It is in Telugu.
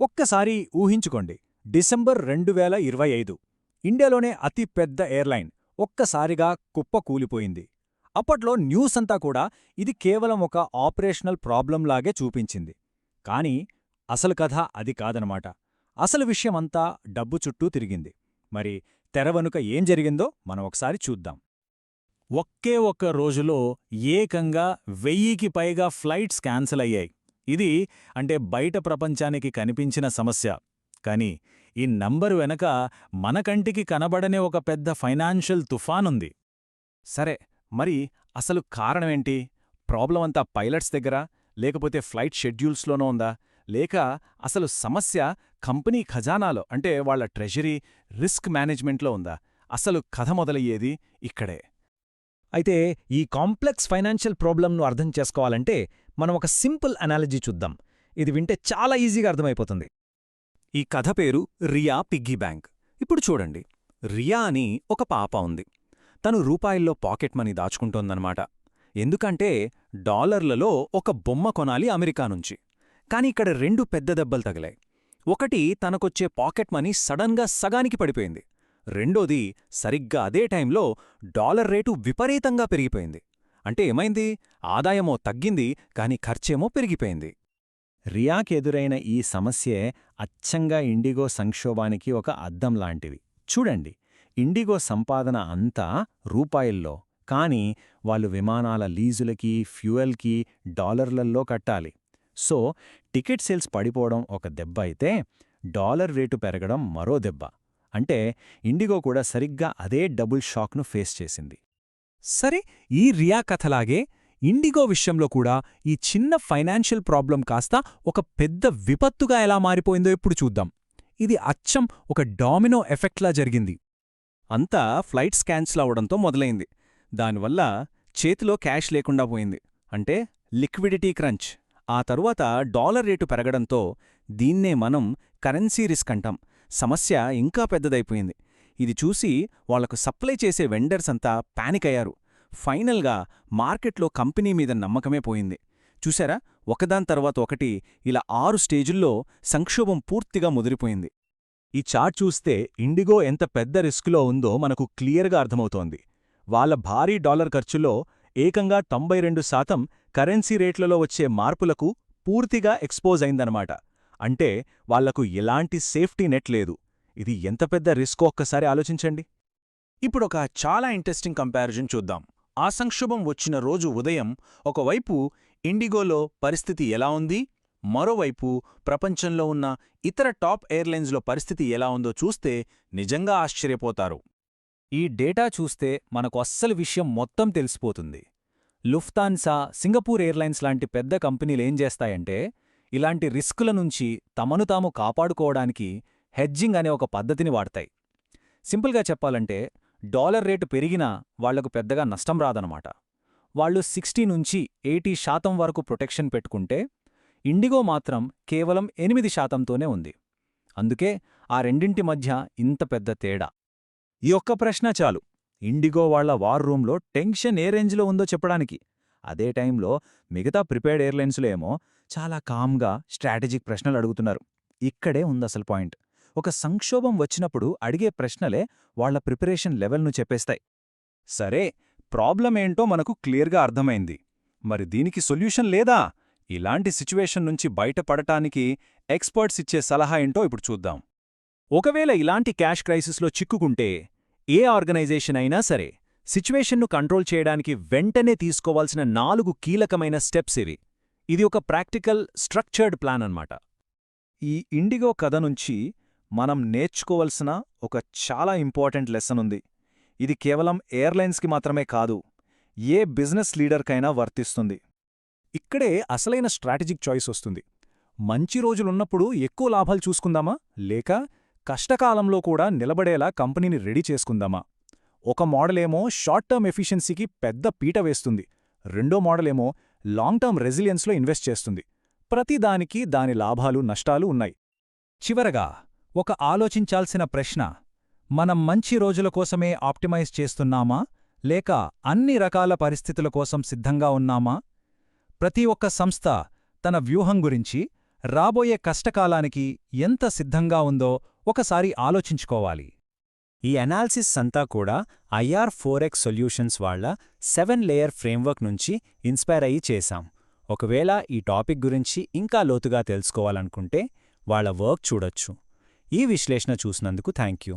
ఒక్కసారి ఊహించుకోండి. డిసెంబర్ రెండు వేల ఇరవై ఐదు. ఇండియాలోనే అతి పెద్ద ఎయిర్లైన్ ఒక్కసారిగా కుప్ప కూలిపోయింది. అప్పట్లో న్యూస్ అంతా కూడా ఇది కేవలం ఒక ఆపరేషనల్ ప్రాబ్లంలాగే చూపించింది. కానీ అసలు కథ అది కాదనమాట. అసలు విషయమంతా డబ్బు చుట్టూ తిరిగింది. మరి తెరవనుక ఏం జరిగిందో మనం ఒకసారి చూద్దాం. ఒకే ఒక్క రోజులో ఏకంగా వెయ్యికి పైగా ఫ్లైట్స్ క్యాన్సిల్ అయ్యాయి. ఇది అంటే బయట ప్రపంచానికి కనిపించిన సమస్య. కానీ ఈ నంబరు వెనక మన కంటికి కనబడనే ఒక పెద్ద ఫైనాన్షియల్ తుఫానుంది. సరే మరి అసలు కారణమేంటి? ప్రాబ్లం అంతా పైలట్స్ దగ్గర? లేకపోతే ఫ్లైట్ షెడ్యూల్స్లోనో ఉందా? లేక అసలు సమస్య కంపెనీ ఖజానాలో అంటే వాళ్ళ ట్రెజరీ రిస్క్ మేనేజ్మెంట్లో ఉందా? అసలు కథ మొదలయ్యేది ఇక్కడే. అయితే ఈ కాంప్లెక్స్ ఫైనాన్షియల్ ప్రాబ్లంను అర్థం చేసుకోవాలంటే మనం ఒక సింపుల్ అనాలజీ చూద్దాం. ఇది వింటే చాలా ఈజీగా అర్థమైపోతుంది. ఈ కథ పేరు రియా పిగ్గీ బ్యాంక్. ఇప్పుడు చూడండి. రియా అని ఒక పాప ఉంది. తను రూపాయల్లో పాకెట్ మనీ దాచుకుంటోందన్నమాట. ఎందుకంటే డాలర్లలో ఒక బొమ్మ కొనాలి అమెరికా నుంచి. కాని ఇక్కడ రెండు పెద్ద దెబ్బలు తగిలాయి. ఒకటి తనకొచ్చే పాకెట్ మనీ సడన్గా సగానికి పడిపోయింది. రెండోది సరిగ్గా అదే టైంలో డాలర్ రేటు విపరీతంగా పెరిగిపోయింది. అంటే ఏమైంది? ఆదాయమో తగ్గింది కాని ఖర్చేమో పెరిగిపోయింది. రియాకెదురైన ఈ సమస్యే అచ్చంగా ఇండిగో సంక్షోభానికి ఒక అద్దం లాంటిది చూడండి ఇండిగో సంపాదన అంతా రూపాయల్లో కాని వాళ్ళు విమానాల లీజులకి ఫ్యూయల్కి డాలర్లల్లో కట్టాలి. సో టికెట్ సేల్స్ పడిపోవడం ఒక దెబ్బ అయితే డాలర్ రేటు పెరగడం మరో దెబ్బ. అంటే ఇండిగో కూడా సరిగ్గా అదే డబుల్ షాక్ను ఫేస్ చేసింది. సరే ఈ రియా కథలాగే ఇండిగో విషయంలో కూడా ఈ చిన్న ఫైనాన్షియల్ ప్రాబ్లం కాస్త ఒక పెద్ద విపత్తుగా ఎలా మారిపోయిందో ఇప్పుడు చూద్దాం. ఇది అచ్చం ఒక డామినో ఎఫెక్ట్లా జరిగింది. అంతా ఫ్లైట్స్ క్యాన్సిల్ అవడంతో మొదలైంది. దానివల్ల చేతిలో క్యాష్ లేకుండా పోయింది. అంటే లిక్విడిటీ క్రంచ్. ఆ తరువాత డాలర్ రేటు పెరగడంతో దీన్నే మనం కరెన్సీ రిస్క్ అంటాం. సమస్య ఇంకా పెద్దదైపోయింది. ఇది చూసి వాళ్ళకు సప్లై చేసే వెండర్స్ అంతా పానిక్ అయ్యారు. ఫైనల్గా మార్కెట్లో కంపెనీ మీద నమ్మకమే పోయింది. చూశారా? ఒకదాని తర్వాత ఒకటి ఇలా ఆరు స్టేజుల్లో సంక్షోభం పూర్తిగా ముదిరిపోయింది. ఈ చార్ట్ చూస్తే ఇండిగో ఎంత పెద్ద రిస్కులో ఉందో మనకు క్లియర్గా అర్థమవుతోంది. వాళ్ళ భారీ డాలర్ ఖర్చులో ఏకంగా తొంభై రెండు శాతం కరెన్సీ రేట్లలో వచ్చే మార్పులకు పూర్తిగా ఎక్స్పోజ్ అయిందనమాట అంటే వాళ్ళకు ఎలాంటి సేఫ్టీ నెట్ లేదు. ఇది ఎంత పెద్ద రిస్క్ ఒక్కసారి ఆలోచించండి. ఇప్పుడొక చాలా ఇంట్రెస్టింగ్ కంపారిజన్ చూద్దాం. ఆ సంక్షోభం వచ్చిన రోజు ఉదయం ఒకవైపు ఇండిగోలో పరిస్థితి ఎలా ఉంది? మరోవైపు ప్రపంచంలో ఉన్న ఇతర టాప్ ఎయిర్లైన్స్లో పరిస్థితి ఎలా ఉందో చూస్తే నిజంగా ఆశ్చర్యపోతారు. ఈ డేటా చూస్తే మనకు అస్సలు విషయం మొత్తం తెలిసిపోతుంది. లుఫ్తాన్సా సింగపూర్ ఎయిర్లైన్స్ లాంటి పెద్ద కంపెనీలేం చేస్తాయంటే ఇలాంటి రిస్కుల నుంచి తమను తాము కాపాడుకోవడానికి హెడ్జింగ్ అనే ఒక పద్ధతిని వాడతాయి. సింపుల్గా చెప్పాలంటే డాలర్ రేటు పెరిగినా వాళ్ళకు పెద్దగా నష్టం రాదనమాట. వాళ్ళు సిక్స్టీ నుంచి ఎయిటీ శాతం వరకు ప్రొటెక్షన్ పెట్టుకుంటే ఇండిగో మాత్రం కేవలం ఎనిమిది శాతంతోనే ఉంది. అందుకే ఆ రెండింటి మధ్య ఇంత పెద్ద తేడా. ఈ ఒక్క ప్రశ్న చాలు. ఇండిగో వాళ్ళ వార్ రూంలో టెన్షన్ ఏ రేంజ్లో ఉందో చెప్పడానికి. అదే టైంలో మిగతా ప్రిపేర్డ్ ఎయిర్లైన్స్లో ఏమో చాలా కామ్గా స్ట్రాటజిక్ ప్రశ్నలు అడుగుతున్నారు. ఇక్కడే ఉందసలు పాయింట్. ఒక సంక్షోభం వచ్చినప్పుడు అడిగే ప్రశ్నలే వాళ్ళ ప్రిపరేషన్ లెవెల్ను చెప్పేస్తాయి. సరే ప్రాబ్లం ఏంటో మనకు క్లియర్గా అర్థమైంది. మరి దీనికి సొల్యూషన్ లేదా? ఇలాంటి సిచ్యువేషన్ నుంచి బయటపడటానికి ఎక్స్పర్ట్స్ ఇచ్చే సలహా ఏంటో ఇప్పుడు చూద్దాం. ఒకవేళ ఇలాంటి క్యాష్ క్రైసిస్లో చిక్కుకుంటే ఏ ఆర్గనైజేషన్ అయినా సరే సిచ్యువేషన్ను కంట్రోల్ చేయడానికి వెంటనే తీసుకోవాల్సిన నాలుగు కీలకమైన స్టెప్స్ ఇవి. ఇది ఒక ప్రాక్టికల్ స్ట్రక్చర్డ్ ప్లాన్ అన్నమాట. ఈ ఇండిగో కథ నుంచి మనం నేర్చుకోవలసిన ఒక చాలా ఇంపార్టెంట్ లెసన్ ఉంది. ఇది కేవలం ఎయిర్లైన్స్కి మాత్రమే కాదు ఏ బిజినెస్ లీడర్కైనా వర్తిస్తుంది. ఇక్కడే అసలైన స్ట్రాటజిక్ చాయిస్ వస్తుంది. మంచి రోజులున్నప్పుడు ఎక్కువ లాభాలు చూసుకుందామా? లేక కష్టకాలంలో కూడా నిలబడేలా కంపెనీని రెడీ చేసుకుందామా? ఒక మోడలేమో షార్ట్ టర్మ్ ఎఫిషియన్సీకి పెద్ద పీట వేస్తుంది. రెండో మోడలేమో లాంగ్ టర్మ్ రెసిలియన్స్లో ఇన్వెస్ట్ చేస్తుంది. ప్రతిదానికి దాని లాభాలు నష్టాలు ఉన్నాయి. చివరగా ఒక ఆలోచించాల్సిన ప్రశ్న మనం మంచి రోజుల కోసమే ఆప్టిమైజ్ చేస్తున్నామా? లేక అన్ని రకాల పరిస్థితుల కోసం సిద్ధంగా ఉన్నామా? ప్రతి ఒక్క సంస్థ తన వ్యూహం గురించి రాబోయే కష్టకాలానికి ఎంత సిద్ధంగా ఉందో ఒకసారి ఆలోచించుకోవాలి. ఈ అనాలిసిస్ అంతా కూడా ఐఆర్ ఫోర్ ఎక్స్ సొల్యూషన్స్ వాళ్ళ సెవెన్ లేయర్ ఫ్రేమ్వర్క్ నుంచి ఇన్స్పైర్ అయ్యి చేశాం. ఒకవేళ ఈ టాపిక్ గురించి ఇంకా లోతుగా తెలుసుకోవాలనుకుంటే వాళ్ళ వర్క్ చూడొచ్చు. ఈ విశ్లేషణ చూసినందుకు థ్యాంక్ యూ